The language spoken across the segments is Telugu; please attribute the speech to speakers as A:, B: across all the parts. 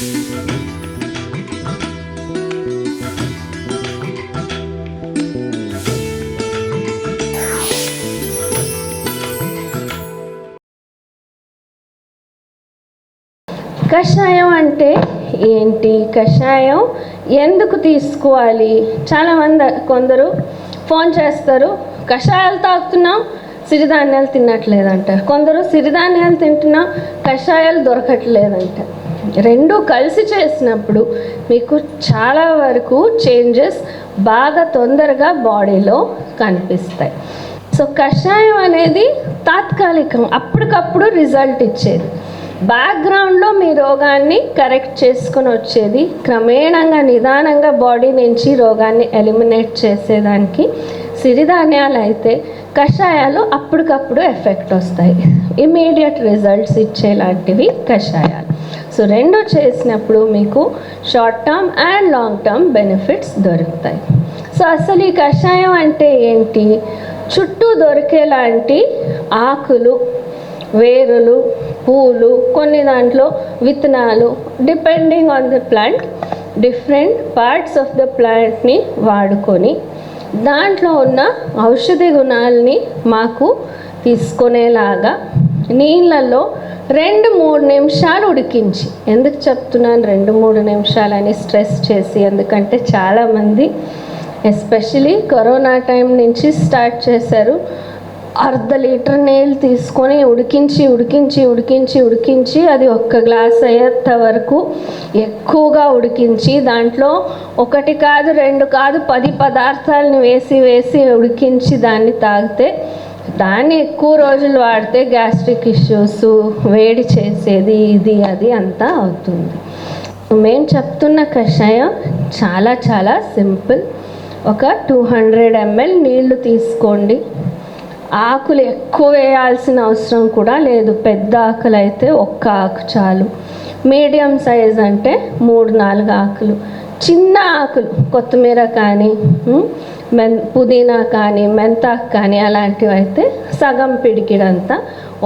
A: కషాయం అంటే ఏంటి? కషాయం ఎందుకు తీసుకోవాలి? చాలామంది కొందరు ఫోన్ చేస్తారు కషాయాలు తాగుతున్నాం సిరిధాన్యాలు తినట్లేదంట. కొందరు సిరిధాన్యాలు తింటున్నాం కషాయాలు దొరకట్లేదంట. రెండు కలిసి చేసినప్పుడు మీకు చాలా వరకు చేంజెస్ బాగా తొందరగా బాడీలో కనిపిస్తాయి. సో కషాయం అనేది తాత్కాలికం అప్పటికప్పుడు రిజల్ట్ ఇచ్చేది. బ్యాక్గ్రౌండ్లో మీ రోగాన్ని కరెక్ట్ చేసుకొని వచ్చేది క్రమేణంగా నిదానంగా బాడీ నుంచి రోగాన్ని ఎలిమినేట్ చేసేదానికి సిరిధాన్యాలు అయితే కషాయాలు అప్పటికప్పుడు ఎఫెక్ట్ వస్తాయి. ఇమీడియట్ రిజల్ట్స్ ఇచ్చేలాంటివి కషాయాలు. సో రెండు చేసినప్పుడు మీకు short term and long term benefits దొరుకుతాయి. సో అసలు ఈ కషాయం అంటే ఏంటి? చుట్టూ దొరికేలాంటి ఆకులు వేరులు పూలు కొన్ని దాంట్లో విత్తనాలు depending on the plant different parts of the ప్లాంట్ని వాడుకొని దాంట్లో ఉన్న ఔషధి గుణాలని మాకు తీసుకునేలాగా నీళ్ళల్లో రెండు మూడు నిమిషాలు ఉడికించి. ఎందుకు చెప్తున్నాను రెండు మూడు నిమిషాలని స్ట్రెస్ చేసి? ఎందుకంటే చాలామంది ఎస్పెషలీ కరోనా టైం నుంచి స్టార్ట్ చేశారు అర్ధ లీటర్ నీళ్ళు తీసుకొని ఉడికించి ఉడికించి ఉడికించి ఉడికించి అది ఒక్క గ్లాస్ అయ్యేంత వరకు ఎక్కువగా ఉడికించి దాంట్లో ఒకటి కాదు రెండు కాదు పది పదార్థాలను వేసి వేసి ఉడికించి దాన్ని తాగితే దాన్ని ఎక్కువ రోజులు వాడితే గ్యాస్ట్రిక్ ఇష్యూస్ వేడి చేసేది ఇది అది అంతా అవుతుంది. మేము చెప్తున్న కషాయం చాలా చాలా సింపుల్. ఒక టూ హండ్రెడ్ ఎంఎల్ నీళ్ళు తీసుకోండి. ఆకులు ఎక్కువ వేయాల్సిన అవసరం కూడా లేదు. పెద్ద ఆకులు అయితే ఒక్క ఆకు చాలు. మీడియం సైజ్ అంటే మూడు నాలుగు ఆకులు. చిన్న ఆకులు కొత్తిమీర కానీ మెన్ పుదీనా కానీ మెంతాకు కానీ అలాంటివి అయితే సగం పిడికిడంతా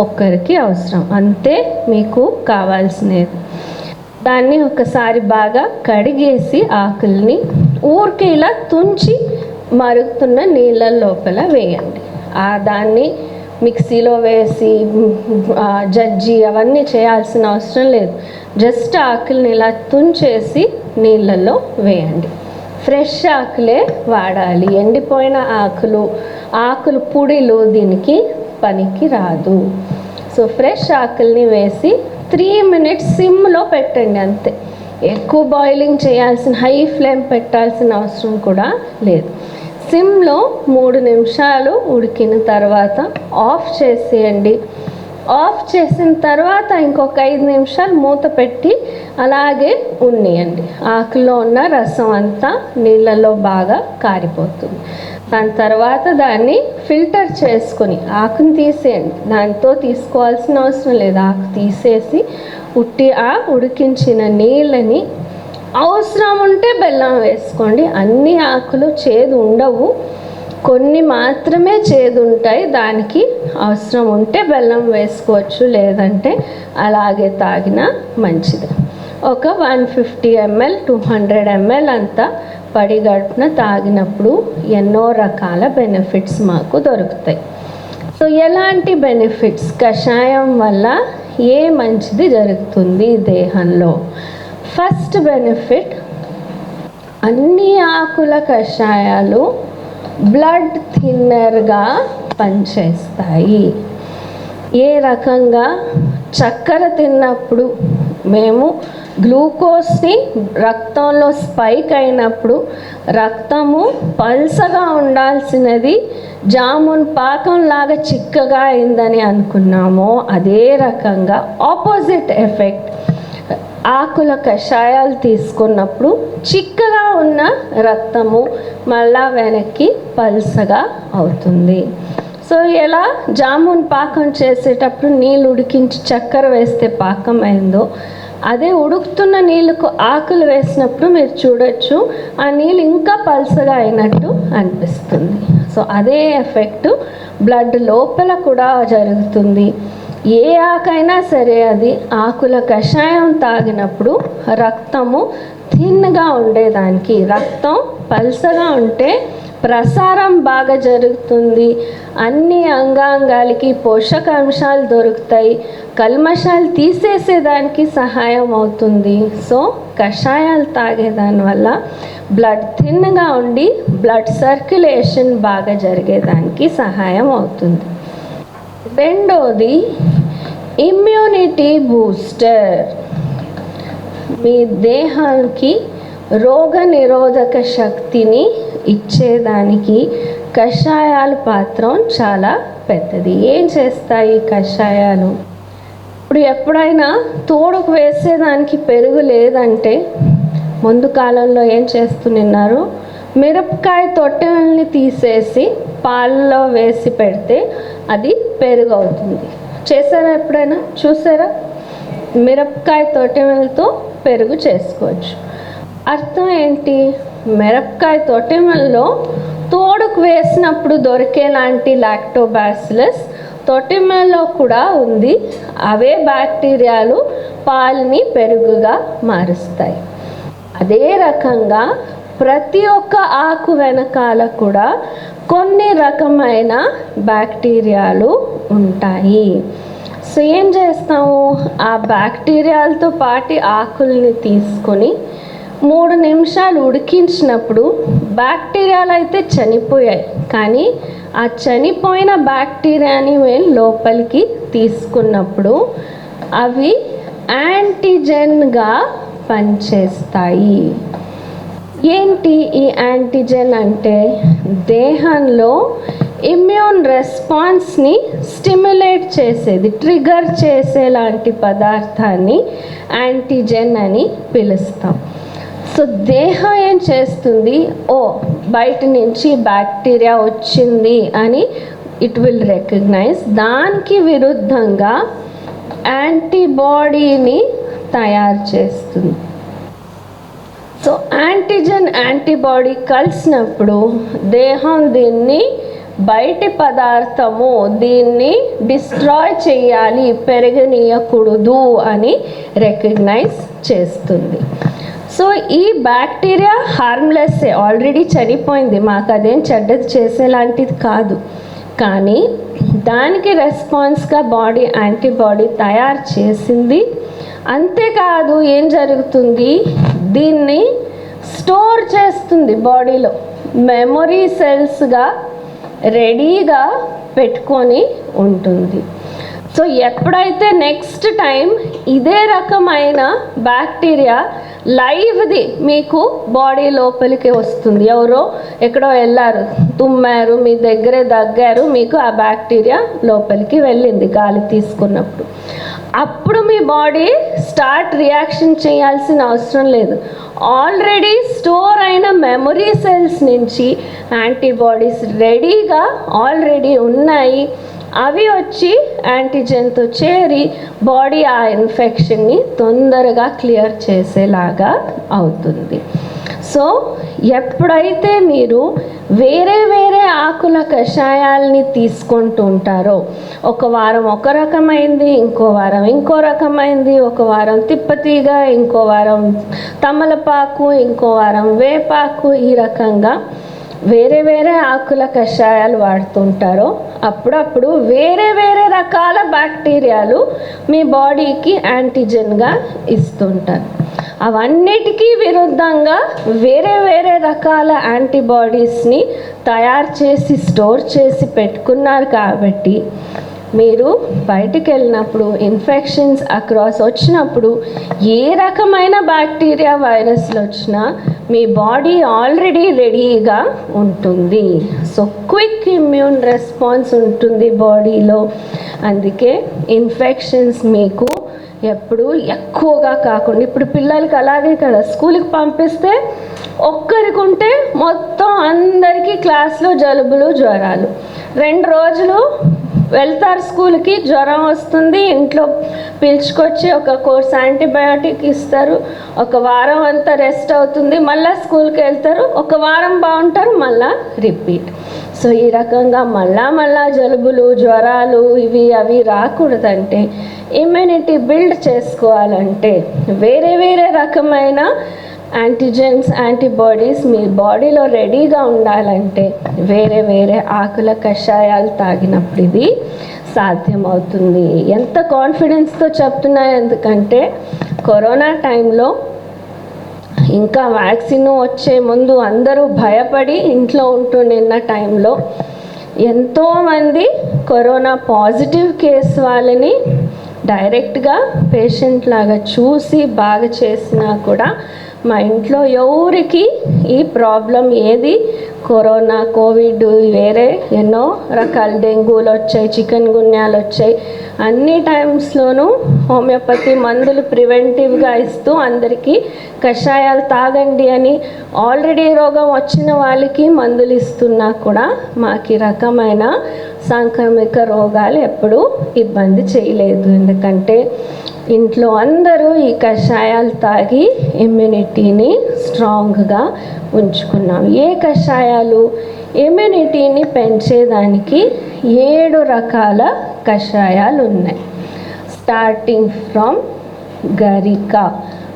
A: ఒక్కరికి అవసరం. అంతే మీకు కావాల్సినది. దాన్ని ఒకసారి బాగా కడిగేసి ఆకుల్ని ఊరికి ఇలా తుంచి మరుగుతున్న నీళ్ళ లోపల వేయండి. ఆ దాన్ని మిక్సీలో వేసి జడ్జి జజ్జి అవన్నీ చేయాల్సిన అవసరం లేదు. జస్ట్ ఆకుల్ని ఇలా తుంచేసి నీళ్ళల్లో వేయండి. ఫ్రెష్ ఆకులే వాడాలి. ఎండిపోయిన ఆకులు ఆకులు పొడిలు దీనికి పనికి రాదు. సో ఫ్రెష్ ఆకుల్ని వేసి త్రీ మినిట్స్ సిమ్లో పెట్టండి అంతే. ఎక్కువ బాయిలింగ్ చేయాల్సిన హై ఫ్లేమ్ పెట్టాల్సిన అవసరం కూడా లేదు. సిమ్లో మూడు నిమిషాలు ఉడికిన తర్వాత ఆఫ్ చేసేయండి. ఆఫ్ చేసిన తర్వాత ఇంకొక ఐదు నిమిషాలు మూత పెట్టి అలాగే ఉన్నియండి. ఆకులో ఉన్న రసం అంతా నీళ్ళలో బాగా కారిపోతుంది. దాని తర్వాత దాన్ని ఫిల్టర్ చేసుకొని ఆకుని తీసేయండి. దాంతో తీసుకోవాల్సిన అవసరం లేదు. ఆకు తీసేసి ఉట్టి ఆ ఉడికించిన నీళ్ళని అవసరం ఉంటే బెల్లం వేసుకోండి. అన్ని ఆకులు చేదు ఉండవు. కొన్ని మాత్రమే చేదుంటాయి. దానికి అవసరం ఉంటే బెల్లం వేసుకోవచ్చు లేదంటే అలాగే తాగినా మంచిది. ఒక one fifty ML two hundred ML అంతా పడిగడుపున తాగినప్పుడు ఎన్నో రకాల బెనిఫిట్స్ మాకు దొరుకుతాయి. సో ఎలాంటి బెనిఫిట్స్? కషాయం వల్ల ఏ మంచిది జరుగుతుంది దేహంలో? ఫస్ట్ బెనిఫిట్ అన్ని ఆకుల కషాయాలు బ్లడ్ థిన్నర్గా పనిచేస్తాయి. ఏ రకంగా? చక్కెర తిన్నప్పుడు మేము గ్లూకోజ్ని రక్తంలో స్పైక్ అయినప్పుడు రక్తము పల్సగా ఉండాల్సినది జామున్ పాకంలాగా చిక్కగా అయిందని అనుకున్నామో. అదే రకంగా ఆపోజిట్ ఎఫెక్ట్ ఆకుల కషాయాలు తీసుకున్నప్పుడు చిక్కగా ఉన్న రక్తము మళ్ళా వెనక్కి పల్సగా అవుతుంది. సో ఎలా జామున్ పాకం చేసేటప్పుడు నీళ్ళు ఉడికించి చక్కెర వేస్తే పాకం అయిందో అదే ఉడుకుతున్న నీళ్ళకు ఆకులు వేసినప్పుడు మీరు చూడొచ్చు ఆ నీళ్ళు ఇంకా పల్సగా అయినట్టు అనిపిస్తుంది. సో అదే ఎఫెక్ట్ బ్లడ్ లోపల కూడా జరుగుతుంది. ఏ ఆకైనా సరే అది ఆకుల కషాయం తాగినప్పుడు రక్తము థిన్గా ఉండేదానికి. రక్తం పల్సగా ఉంటే ప్రసారం బాగా జరుగుతుంది. అన్ని అంగాంగాలకి పోషకాంశాలు దొరుకుతాయి. కల్మషాలు తీసేసేదానికి సహాయం అవుతుంది. సో కషాయాలు తాగేదాని వల్ల బ్లడ్ థిన్గా ఉండి బ్లడ్ సర్క్యులేషన్ బాగా జరిగేదానికి సహాయం అవుతుంది. రెండోది ఇమ్యూనిటీ బూస్టర్. మీ దేహానికి రోగ నిరోధక శక్తిని ఇచ్చేదానికి కషాయాల పాత్రం చాలా పెద్దది. ఏం చేస్తాయి కషాయాలు? ఇప్పుడు ఎప్పుడైనా తోడుకు వేసేదానికి పెరుగు లేదంటే ముందు కాలంలో ఏం చేస్తున్నారు మిరపకాయ తొట్టెల్ని తీసేసి పాలలో వేసి పెడితే అది పెరుగు అవుతుంది చేశారా ఎప్పుడైనా? చూసారా మిరపకాయ తొట్టెలతో పెరుగు చేసుకోవచ్చు. అర్థం ఏంటి? మిరపకాయ తొట్టెమల్లో తోడుకు వేసినప్పుడు దొరికేలాంటి లాక్టోబాసిలస్ తొట్టిమల్లో కూడా ఉంది. అవే బ్యాక్టీరియాలు పాలని పెరుగుగా మారుస్తాయి. అదే రకంగా ప్రతి ఒక్క ఆకు వెనకాల కూడా కొన్ని రకమైన బ్యాక్టీరియాలు ఉంటాయి. సో ఏం చేస్తాము? ఆ బ్యాక్టీరియాలతో పాటి ఆకుల్ని తీసుకొని మూడు నిమిషాలు ఉడికించినప్పుడు బ్యాక్టీరియాలు అయితే చనిపోయాయి. కానీ ఆ చనిపోయిన బ్యాక్టీరియాని మేము లోపలికి తీసుకున్నప్పుడు అవి యాంటీజెన్గా పనిచేస్తాయి. ఏంటి ఈ యాంటీజెన్ అంటే? దేహంలో ఇమ్యూన్ రెస్పాన్స్ని స్టిమ్యులేట్ చేసేది ట్రిగర్ చేసేలాంటి పదార్థాన్ని యాంటీజెన్ అని పిలుస్తాం. సో దేహం ఏం చేస్తుంది? ఓ బయట నుంచి బ్యాక్టీరియా వచ్చింది అని ఇట్ విల్ రికగ్నైజ్ దానికి విరుద్ధంగా యాంటీబాడీని తయారు చేస్తుంది. సో యాంటీజెన్ యాంటీబాడీ కలిసినప్పుడు దేహం దీన్ని బయటి పదార్థము దీన్ని డిస్ట్రాయ్ చేయాలి పెరగనీయకూడదు అని రికగ్నైజ్ చేస్తుంది. సో ఈ బ్యాక్టీరియా హార్మ్లెస్ ఆల్రెడీ చనిపోయింది. మాకు అదేం చెడ్డది చేసేలాంటిది కాదు. కానీ దానికి రెస్పాన్స్గా బాడీ యాంటీబాడీ తయారు చేసింది. అంతేకాదు ఏం జరుగుతుంది? దీన్ని స్టోర్ చేస్తుంది బాడీలో. మెమొరీ సెల్స్గా రెడీగా పెట్టుకొని ఉంటుంది. సో ఎప్పుడైతే నెక్స్ట్ టైం ఇదే రకమైన బ్యాక్టీరియా లైవ్ది మీకు బాడీ లోపలికి వస్తుంది. ఎవరో ఎక్కడో వెళ్ళారు తుమ్మారు మీ దగ్గరే దగ్గారు మీకు ఆ బ్యాక్టీరియా లోపలికి వెళ్ళింది గాలి తీసుకున్నప్పుడు. అప్పుడు మీ బాడీ స్టార్ట్ రియాక్షన్ చేయాల్సిన అవసరం లేదు. ఆల్రెడీ స్టోర్ అయిన మెమొరీ సెల్స్ నుంచి యాంటీబాడీస్ రెడీగా ఆల్రెడీ ఉన్నాయి. అవి వచ్చి యాంటీజెన్తో చేరి బాడీ ఆ ఇన్ఫెక్షన్ని తొందరగా క్లియర్ చేసేలాగా అవుతుంది. సో ఎప్పుడైతే మీరు వేరే వేరే ఆకుల కషాయాల్ని తీసుకుంటూ ఉంటారో ఒక వారం ఒక రకమైంది ఇంకో వారం ఇంకో రకమైంది ఒక వారం తిప్పతీగ ఇంకో వారం తమలపాకు ఇంకో వారం వేపాకు ఈ రకంగా వేరే వేరే ఆకుల కషాయాలు వాడుతుంటారో అప్పుడప్పుడు వేరే వేరే రకాల బ్యాక్టీరియాలు మీ బాడీకి యాంటీజెన్గా ఇస్తుంటారు. అవన్నిటికీ విరుద్ధంగా వేరే వేరే రకాల యాంటీబాడీస్ని తయారు చేసి స్టోర్ చేసి పెట్టుకున్నారు కాబట్టి మీరు బయటికి వెళ్ళినప్పుడు ఇన్ఫెక్షన్స్ అక్రాస్ వచ్చినప్పుడు ఏ రకమైన బ్యాక్టీరియా వైరస్లు వచ్చినా మీ బాడీ ఆల్రెడీ రెడీగా ఉంటుంది. సో క్విక్ ఇమ్యూన్ రెస్పాన్స్ ఉంటుంది బాడీలో. అందుకే ఇన్ఫెక్షన్స్ మీకు ఎప్పుడు ఎక్కువగా కాకుండా ఇప్పుడు పిల్లలకి అలాగే కదా స్కూల్కి పంపిస్తే ఒక్కరికుంటే మొత్తం అందరికీ క్లాస్లో జలుబులు జ్వరాలు. రెండు రోజులు వెళ్తారు స్కూల్కి జ్వరం వస్తుంది ఇంట్లో పిలుచుకొచ్చి ఒక కోర్స్ యాంటీబయాటిక్ ఇస్తారు. ఒక వారం అంతా రెస్ట్ అవుతుంది. మళ్ళీ స్కూల్కి వెళ్తారు. ఒక వారం బాగుంటారు. మళ్ళీ రిపీట్. సో ఈ రకంగా మళ్ళా మళ్ళా జలుబులు జ్వరాలు ఇవి అవి రాకూడదంటే ఇమ్యూనిటీ బిల్డ్ చేసుకోవాలంటే వేరే వేరే రకమైన యాంటీజెన్స్ యాంటీబాడీస్ మీ బాడీలో రెడీగా ఉండాలంటే వేరే వేరే ఆకుల కషాయాలు తాగినప్పుడు ఇది సాధ్యమవుతుంది. ఎంత కాన్ఫిడెన్స్తో చెప్తున్నా ఎందుకంటే కరోనా టైంలో ఇంకా వ్యాక్సిన్ వచ్చే ముందు అందరూ భయపడి ఇంట్లో ఉంటున్న టైంలో ఎంతోమంది కరోనా పాజిటివ్ కేసు వాళ్ళని డైరెక్ట్గా పేషెంట్ లాగా చూసి బాగా చేసినా కూడా మా ఇంట్లో ఎవరికి ఈ ప్రాబ్లం ఏది? కరోనా కోవిడ్ వేరే ఎన్నో రకాల డెంగ్యూలు వచ్చాయి చికెన్ గున్యాలు వచ్చాయి. అన్ని టైమ్స్లోనూ హోమియోపతి మందులు ప్రివెంటివ్గా ఇస్తూ అందరికీ కషాయాలు తాగండి అని ఆల్రెడీ రోగం వచ్చిన వాళ్ళకి మందులు ఇస్తున్నా కూడా మాకు ఈ రకమైన సాంక్రమిక రోగాలు ఎప్పుడూ ఇబ్బంది చేయలేదు. ఎందుకంటే ఇంట్లో అందరూ ఈ కషాయాలు తాగి ఇమ్యూనిటీని స్ట్రాంగ్గా ఉంచుకున్నాం. ఏ కషాయాలు? ఇమ్యూనిటీని పెంచేదానికి ఏడు రకాల కషాయాలు ఉన్నాయి. స్టార్టింగ్ ఫ్రమ్ గరిక.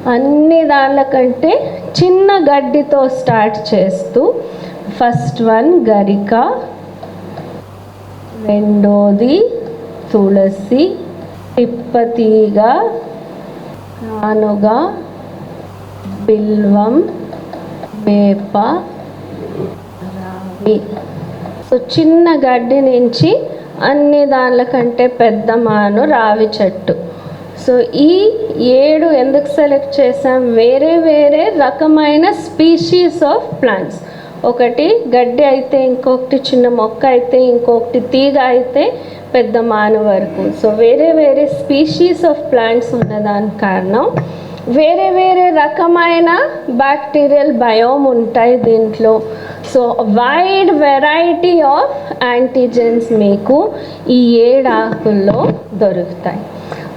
A: అన్ని దానికంటే చిన్న గడ్డితో స్టార్ట్ చేస్తూ ఫస్ట్ వన్ గరిక రెండోది తులసి తిప్పతీగ కానుగ బిల్వం వేప రావి. సో చిన్న గడ్డి నుంచి అన్ని దాంట్ల కంటే పెద్ద మాను రావి చెట్టు. సో ఈ ఏడు ఎందుకు సెలెక్ట్ చేసాం వేరే వేరే రకమైన స్పీషీస్ ఆఫ్ ప్లాంట్స్. ఒకటి గడ్డి అయితే ఇంకొకటి చిన్న మొక్క అయితే ఇంకొకటి తీగ అయితే పెద్ద మాను వరకు. సో వేరే వేరే స్పీషీస్ ఆఫ్ ప్లాంట్స్ ఉన్నదాని కారణం. వేరే వేరే రకమైన బ్యాక్టీరియల్ బయోమ్ ఉంటాయి దీంట్లో. So wide variety of antigens మీకు ఈ ఏడాకుల్లో దొరుకుతాయి.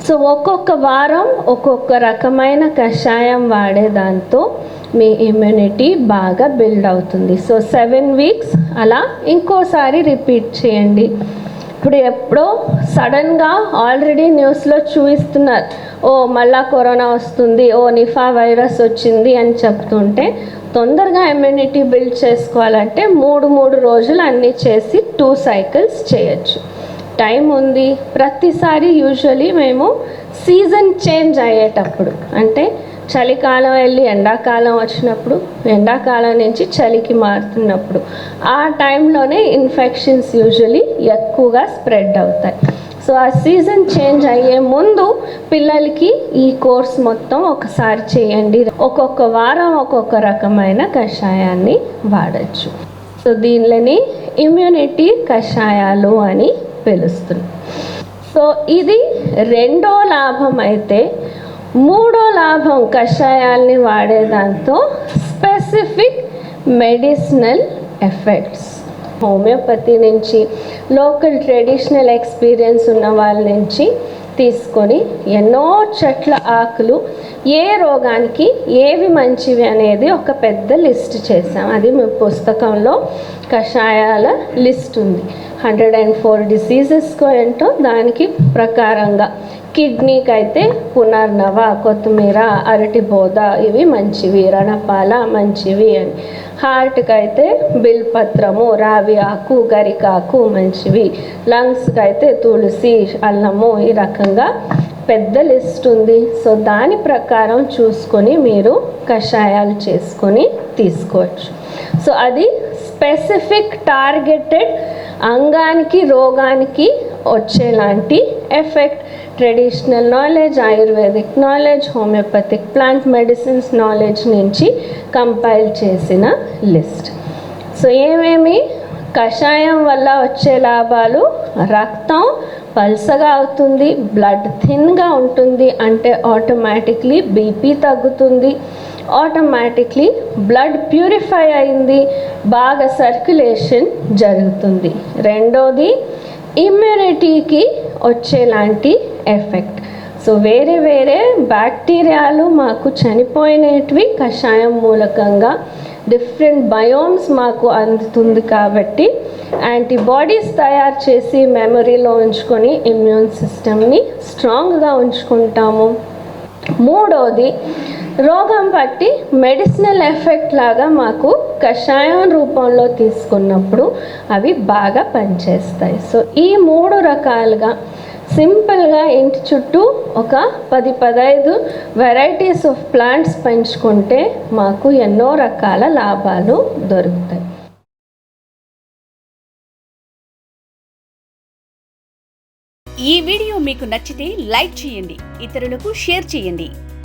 A: సో ఒక్కొక్క వారం ఒక్కొక్క రకమైన కషాయం వాడే దాంతో మీ ఇమ్యూనిటీ బాగా బిల్డ్ అవుతుంది. సో సెవెన్ వీక్స్ అలా ఇంకోసారి రిపీట్ చేయండి. ఇప్పుడు ఎప్పుడో సడన్గా ఆల్రెడీ న్యూస్లో చూపిస్తున్నారు. ఓ మళ్ళా కరోనా వస్తుంది. ఓ నిఫా వైరస్ వచ్చింది అని చెప్తుంటే తొందరగా ఇమ్యూనిటీ బిల్డ్ చేసుకోవాలంటే మూడు మూడు రోజులు అన్నీ చేసి టూ సైకిల్స్ చేయొచ్చు. టైం ఉంది. ప్రతిసారి యూజువలీ మేము సీజన్ చేంజ్ అయ్యేటప్పుడు అంటే చలికాలం వెళ్ళి ఎండాకాలం వచ్చినప్పుడు ఎండాకాలం నుంచి చలికి మారుతున్నప్పుడు ఆ టైంలోనే ఇన్ఫెక్షన్స్ యూజువలీ ఎక్కువగా స్ప్రెడ్ అవుతాయి. సో ఆ సీజన్ చేంజ్ అయ్యే ముందు పిల్లలకి ఈ కోర్స్ మొత్తం ఒకసారి చేయండి. ఒక్కొక్క వారం ఒక్కొక్క రకమైన కషాయాన్ని వాడచ్చు. సో దీనిని ఇమ్యూనిటీ కషాయాలు అని పిలుస్తుంది సో ఇది రెండో లాభం అయితే మూడో లాభం కషాయాల్ని వాడేదాంతో స్పెసిఫిక్ మెడిసినల్ ఎఫెక్ట్స్. హోమియోపతి నుంచి లోకల్ ట్రెడిషనల్ ఎక్స్పీరియన్స్ ఉన్న వాళ్ళ నుంచి తీసుకొని ఎన్నో చెట్ల ఆకులు ఏ రోగానికి ఏవి మంచివి అనేది ఒక పెద్ద లిస్ట్ చేసాం అది మీ పుస్తకంలో కషాయాల లిస్ట్ ఉంది. హండ్రెడ్ అండ్ ఫోర్ డిసీజెస్కు ఏంటో దానికి ప్రకారంగా. కిడ్నీకి అయితే పునర్నవ కొత్తిమీర అరటి బోద ఇవి మంచివి రణపాల మంచివి అని. హార్ట్కి అయితే బిల్పత్రము రావి ఆకు గరికాకు మంచివి. లంగ్స్కి అయితే తులసి అల్లము ఈ రకంగా పెద్ద లిస్ట్ ఉంది. సో దాని ప్రకారం చూసుకొని మీరు కషాయాలు చేసుకొని తీసుకోవచ్చు. సో అది స్పెసిఫిక్ టార్గెటెడ్ అంగానికి రోగానికి వచ్చేలాంటి effect. Traditional knowledge ayurvedic knowledge homeopathic plant medicines knowledge నుంచి కంపైల్ చేసిన లిస్ట్. సో ఏమేమి? కషాయం వల్ల వచ్చే లాభాలు? రక్తం పల్సగా అవుతుంది బ్లడ్ థిన్గా ఉంటుంది అంటే ఆటోమేటిక్లీ బీపీ తగ్గుతుంది. ఆటోమేటిక్లీ బ్లడ్ ప్యూరిఫై అయింది. బాగా సర్క్యులేషన్ జరుగుతుంది. రెండోది ఇమ్యూనిటీకి వచ్చేలాంటి ఎఫెక్ట్ సో వేరే వేరే బ్యాక్టీరియాలు మాకు చనిపోయినవి కషాయం మూలకంగా. డిఫరెంట్ బయోమ్స్ మాకు అందుతుంది కాబట్టి యాంటీబాడీస్ తయారు చేసి మెమరీలో ఉంచుకొని ఇమ్యూన్ సిస్టమ్ని స్ట్రాంగ్గా ఉంచుకుంటాము. మూడోది రోగం పట్టి మెడిసినల్ ఎఫెక్ట్ లాగా మాకు కషాయం రూపంలో తీసుకున్నప్పుడు అవి బాగా పనిచేస్తాయి. సో ఈ మూడు రకాలుగా సింపుల్గా ఇంటి చుట్టూ ఒక పది పదహైదు వెరైటీస్ ఆఫ్ ప్లాంట్స్ పెంచుకుంటే మాకు ఎన్నో రకాల లాభాలు దొరుకుతాయి.
B: ఈ వీడియో మీకు నచ్చితే లైక్ చేయండి ఇతరులకు షేర్ చేయండి.